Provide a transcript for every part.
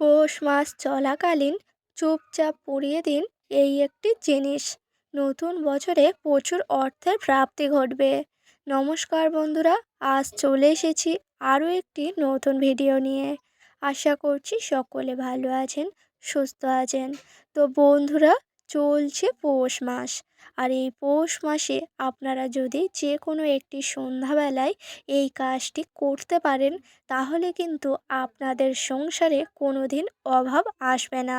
পৌষ মাস চলাকালীন চুপচাপ পুড়িয়ে দিন এই একটি জিনিস। নতুন বছরে প্রচুর অর্থের প্রাপ্তি ঘটবে। নমস্কার বন্ধুরা, আজ চলে এসেছি আরও একটি নতুন ভিডিও নিয়ে। আশা করছি সকলে ভালো আছেন, সুস্থ আছেন। তো বন্ধুরা, চলছে পৌষ মাস। আর এই পৌষ মাসে আপনারা যদি যে কোনো একটি সন্ধ্যাবেলায় এই কাজটি করতে পারেন, তাহলে কিন্তু আপনাদের সংসারে কোনো দিন অভাব আসবে না।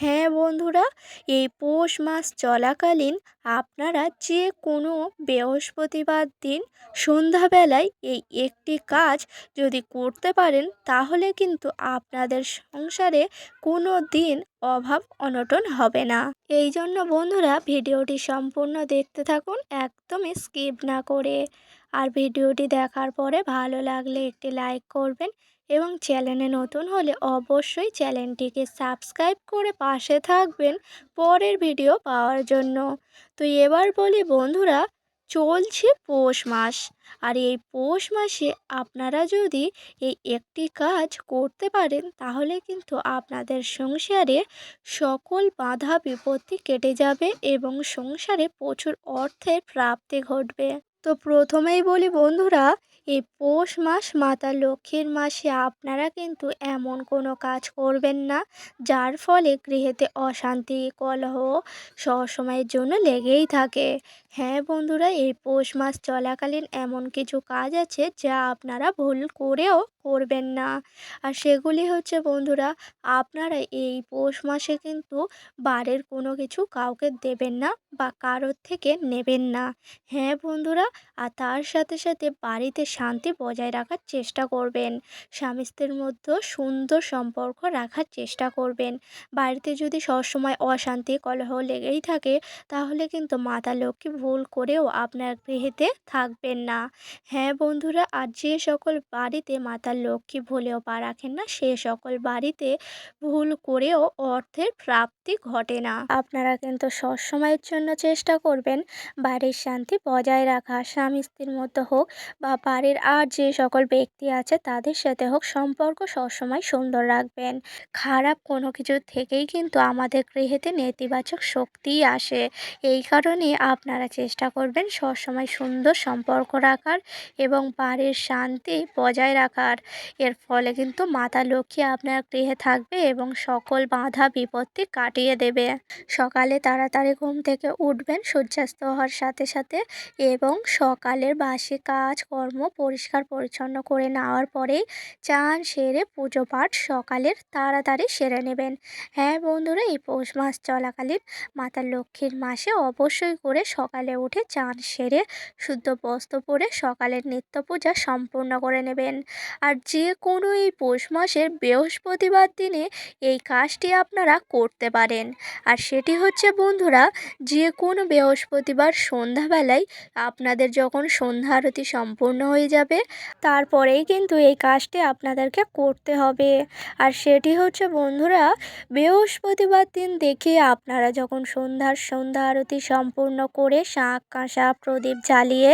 হ্যাঁ বন্ধুরা, এই পৌষ মাস চলাকালীন আপনারা যে কোনো বৃহস্পতিবার দিন সন্ধ্যাবেলায় এই একটি কাজ যদি করতে পারেন, তাহলে কিন্তু আপনাদের সংসারে কোনো দিন অভাব অনটন হবে না। এই জন্য বন্ধুরা ভিডিওটি সম্পূর্ণ দেখতে থাকুন, একদমই স্কিপ না করে। আর ভিডিওটি দেখার পরে ভালো লাগলে একটি লাইক করবেন এবং চ্যানেলে নতুন হলে অবশ্যই চ্যানেলটিকে সাবস্ক্রাইব করে পাশে থাকবেন পরের ভিডিও পাওয়ার জন্য। তো এবার বলি বন্ধুরা চলছে পৌষ মাস। আর এই পৌষ মাসে আপনারা যদি এই একটি কাজ করতে পারেন, তাহলে কিন্তু আপনাদের সংসারে সকল বাধা বিপত্তি কেটে যাবে এবং সংসারে প্রচুর অর্থের প্রাপ্তি ঘটবে। তো প্রথমেই বলি বন্ধুরা, এই পৌষ মাস মাতা লক্ষ্মীর মাসে আপনারা কিন্তু এমন কোনো কাজ করবেন না, যার ফলে গৃহেতে অশান্তি, কলহ সবসময়ের জন্য লেগেই থাকে। হ্যাঁ বন্ধুরা, এই পৌষ মাস চলাকালীন এমন কিছু কাজ আছে যা আপনারা ভুল করেও করবেন না। আর সেগুলি হচ্ছে বন্ধুরা, আপনারা এই পৌষ মাসে কিন্তু বাড়ির কোনো কিছু কাউকে দেবেন না বা কারোর থেকে নেবেন না। হ্যাঁ বন্ধুরা, আর তার সাথে সাথে বাড়িতে শান্তি বজায় রাখার চেষ্টা করবেন। স্বামী মধ্যে সুন্দর সম্পর্ক রাখার চেষ্টা করবেন। বাড়িতে যদি সবসময় অশান্তি, কলহ লেগেই থাকে, তাহলে কিন্তু মাতা লক্ষ্মী ভুল করেও আপনার গৃহেতে থাকবেন না। হ্যাঁ বন্ধুরা, আর যে সকল বাড়িতে মাতা লক্ষ্মী ভুলেও পা রাখেন না। সে সকল বাড়িতে ভুল করেও অর্থের প্রাপ্তি ঘটে না। আপনারা কিন্তু সবসময়ের জন্য চেষ্টা করবেন বাড়ির শান্তি বজায় রাখা। স্বামী স্ত্রীর মধ্যে হোক বা বাড়ির আর যে সকল ব্যক্তি আছে, তাদের সাথে হোক সম্পর্ক সবসময় সুন্দর রাখবেন। খারাপ কোনো কিছু থেকেই কিন্তু আমাদের গৃহেতে নেতিবাচক শক্তি আসে। এই কারণে আপনারা চেষ্টা করবেন সবসময় সুন্দর সম্পর্ক রাখার এবং বাড়ির শান্তি বজায় রাখার। এর ফলে কিন্তু মাতা লক্ষ্মী আপনার গৃহে থাকবে এবং সকল বাধা বিপত্তি কাটিয়ে দেবে। সকালে তাড়াতাড়ি ঘুম থেকে উঠবেন, সূর্যাস্ত হওয়ার সাথে সাথে এবং সকালের বাসি কাজ, কর্ম পরিষ্কার পরিচ্ছন্ন করে নেওয়ার পরেই চান সেরে পুজো পাঠ সকালের তাড়াতাড়ি সেরে নেবেন। হ্যাঁ বন্ধুরা, এই পৌষ মাস চলাকালীন মাতা লক্ষ্মীর মাসে অবশ্যই করে সকালে উঠে চান সেরে শুদ্ধ বস্ত্র পরে সকালের নিত্য পূজা সম্পূর্ণ করে নেবেন। আর যে কোনো এই পৌষ মাসের বৃহস্পতিবার দিনে এই কাজটি আপনারা করতে পারেন। আর সেটি হচ্ছে বন্ধুরা যে কোনো বৃহস্পতিবার সন্ধ্যাবেলায় আপনাদের যখন সন্ধ্যা আরতি সম্পূর্ণ হয়ে যাবে, তারপরেই কিন্তু এই কাজটি আপনাদেরকে করতে হবে। আর সেটি হচ্ছে বন্ধুরা, বৃহস্পতিবার দিন দেখে আপনারা যখন সন্ধ্যার সন্ধ্যা আরতি সম্পূর্ণ করে শাঁখ, কাঁসা, প্রদীপ জ্বালিয়ে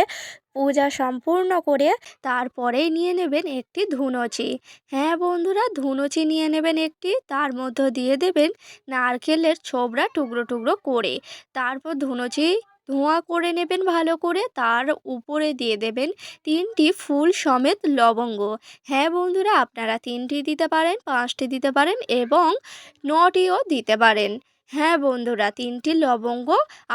পূজা সম্পূর্ণ করে তারপরেই নিয়ে নেবেন একটি ধুনুচি। হ্যাঁ বন্ধুরা, ধুনুচি নিয়ে নেবেন একটি, তার মধ্যে দিয়ে দেবেন নারকেলের ছোবড়া টুকরো টুকরো করে। তারপর ধুনুচি ধোঁয়া করে নেবেন ভালো করে, তার উপরে দিয়ে দেবেন তিনটি ফুল সমেত লবঙ্গ। হ্যাঁ বন্ধুরা, আপনারা তিনটি দিতে পারেন, পাঁচটি দিতে পারেন এবং নটিও দিতে পারেন। হ্যাঁ বন্ধুরা, তিনটি লবঙ্গ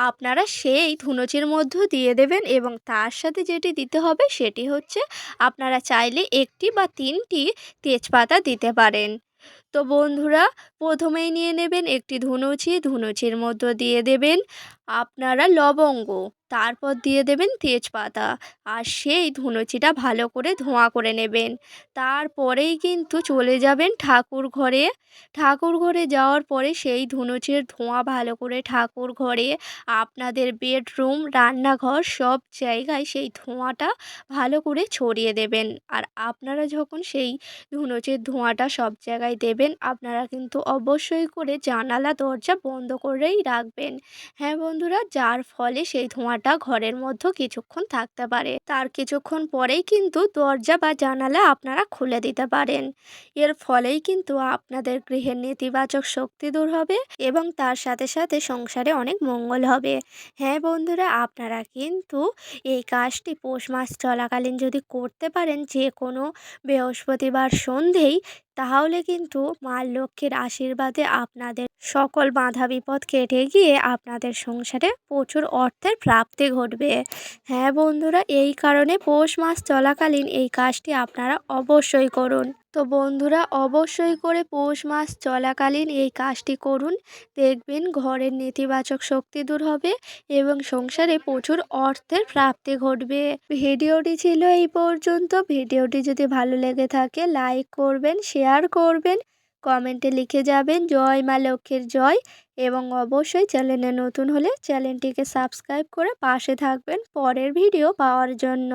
আপনারা সেই ধুনুচির মধ্যে দিয়ে দেবেন এবং তার সাথে যেটি দিতে হবে সেটি হচ্ছে আপনারা চাইলে একটি বা তিনটি তেজপাতা দিতে পারেন। তো বন্ধুরা, প্রথমেই নিয়ে নেবেন একটি ধুনুচি, ধুনুচির মধ্য দিয়ে দেবেন। আপনারা লবঙ্গ, তারপর দিয়ে দেবেন তেজপাতা আর সেই ধুনুচিটা ভালো করে ধোঁয়া করে নেবেন। তারপরেই কিন্তু চলে যাবেন ঠাকুর ঘরে। ঠাকুর ঘরে যাওয়ার পরে সেই ধুনুচির ধোঁয়া ভালো করে ঠাকুর ঘরে, আপনাদের বেডরুম, রান্নাঘর সব জায়গায় সেই ধোঁয়াটা ভালো করে ছড়িয়ে দেবেন। আর আপনারা যখন সেই ধুনুচির ধোঁয়াটা সব জায়গায় দেবেন, আপনারা কিন্তু অবশ্যই করে জানালা, দরজা বন্ধ করেই রাখবেন। হ্যাঁ বন্ধুরা, যার ফলে সেই ধোঁয়াটা ঘরের মধ্যে কিছুক্ষণ থাকতে পারে। তার কিছুক্ষণ পরেই কিন্তু দরজা বা জানালা আপনারা খুলে দিতে পারেন। এর ফলেই কিন্তু আপনাদের গৃহের নেতিবাচক শক্তি দূর হবে এবং তার সাথে সাথে সংসারে অনেক মঙ্গল হবে। হ্যাঁ বন্ধুরা, আপনারা কিন্তু এই কাজটি পৌষ মাস চলাকালীন যদি করতে পারেন যে কোনো বৃহস্পতিবার সন্ধেই তাহলে কিন্তু মা লক্ষ্মীর আশীর্বাদে আপনাদের সকল বাধা বিপদ কেটে গিয়ে আপনাদের সংসারে প্রচুর অর্থের প্রাপ্তি ঘটবে। হ্যাঁ বন্ধুরা, এই কারণে পৌষ মাস চলাকালীন এই কাজটি আপনারা অবশ্যই করুন। তো বন্ধুরা, অবশ্যই করে পৌষ মাস চলাকালীন এই কাজটি করুন। দেখবেন ঘরের নেতিবাচক শক্তি দূর হবে এবং সংসারে প্রচুর অর্থের প্রাপ্তি ঘটবে। ভিডিওটি ছিল এই পর্যন্ত। ভিডিওটি যদি ভালো লেগে থাকে, লাইক করবেন, শেয়ার করবেন, কমেন্টে লিখে যাবেন, জয় মা লক্ষ্মীর জয় এবং অবশ্যই চ্যানেলে নতুন হলে চ্যানেলটিকে সাবস্ক্রাইব করে পাশে থাকবেন পরের ভিডিও পাওয়ার জন্য।